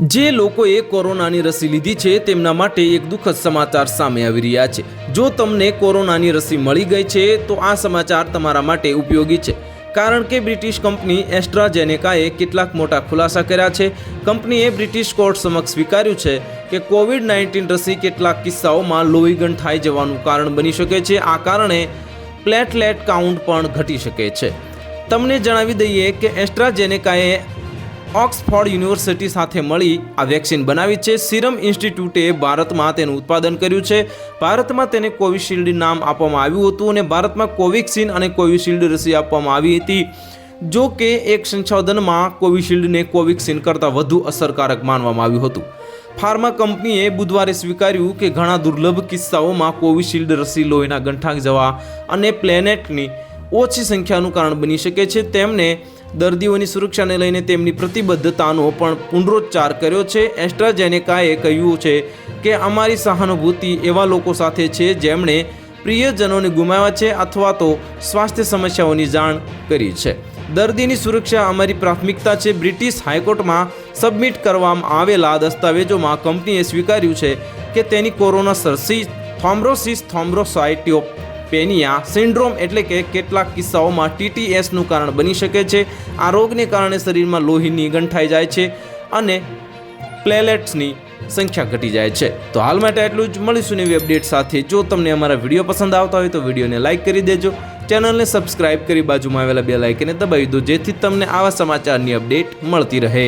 જે લોકોએ કોરોનાની રસી લીધી છે, તેમના માટે એક દુઃખદ સમાચાર સામે આવી રહ્યા છે. જો તમને કોરોનાની રસી મળી ગઈ છે, તો આ સમાચાર તમારા માટે ઉપયોગી છે. કારણ કે બ્રિટિશ કંપની એસ્ટ્રાજેનેકાએ કેટલાક મોટા ખુલાસા કર્યા છે. કંપનીએ બ્રિટિશ કોર્ટ સમક્ષ સ્વીકાર્યું છે કે કોવિડ નાઇન્ટીન રસી કેટલાક કિસ્સાઓમાં લોહીગણ ગંઠાઈ જવાનું કારણ બની શકે છે. આ કારણે પ્લેટલેટ કાઉન્ટ પણ ઘટી શકે છે. તમને જણાવી દઈએ કે એસ્ટ્રાજેનેકાએ ઓક્સફોર્ડ યુનિવર્સિટી સાથે મળી આ વેક્સિન બનાવી છે. સિરમ ઇન્સ્ટિટ્યૂટે ભારતમાં તેનું ઉત્પાદન કર્યું છે. ભારતમાં તેને કોવિશિલ્ડ નામ આપવામાં આવ્યું હતું અને ભારતમાં કોવિક્સિન અને કોવિશિલ્ડ રસી આપવામાં આવી હતી. જો કે એક સંશોધનમાં કોવિશિલ્ડને કોવિક્સિન કરતાં વધુ અસરકારક માનવામાં આવ્યું હતું. ફાર્મા કંપનીએ બુધવારે સ્વીકાર્યું કે ઘણા દુર્લભ કિસ્સાઓમાં કોવિશિલ્ડ રસી લોહીના ગંઠાંક જવા અને પ્લેનેટની ઓછી સંખ્યાનું કારણ બની શકે છે. તેમને દર્દીઓની સુરક્ષાને લઈને તેમની પ્રતિબદ્ધતાનો પણ પુનરોચ્ચાર કર્યો છે. એસ્ટ્રાજેનેકાએ કહ્યું છે કે અમારી સહાનુભૂતિ એવા લોકો સાથે છે જેમણે પ્રિયજનોને ગુમાવ્યા છે અથવા તો સ્વાસ્થ્ય સમસ્યાઓની જાણ કરી છે. દર્દીની સુરક્ષા અમારી પ્રાથમિકતા છે. બ્રિટિશ હાઈકોર્ટમાં સબમિટ કરવામાં આવેલા દસ્તાવેજોમાં કંપનીએ સ્વીકાર્યું છે કે તેની કોરોના સરસી થોમ્બ્રોસિસ થોમ્બ્રોસાઇટિયોપેનિયા સિન્ડ્રોમ એટલે કે કેટલાક કિસ્સાઓમાં ટીટીએસનું કારણ બની શકે છે. આ રોગને કારણે શરીરમાં લોહીની ગંઠાઈ જાય છે અને પ્લેલેટ્સની સંખ્યા ઘટી જાય છે. તો હાલ માટે એટલું જ. મળીશું નવી અપડેટ સાથે. જો તમને અમારા વીડિયો પસંદ આવતા હોય તો વિડીયોને લાઇક કરી દેજો. ચેનલને સબસ્ક્રાઇબ કરી બાજુમાં આવેલા બે લાઇકને દબાવી દો, જેથી તમને આવા સમાચારની અપડેટ મળતી રહે.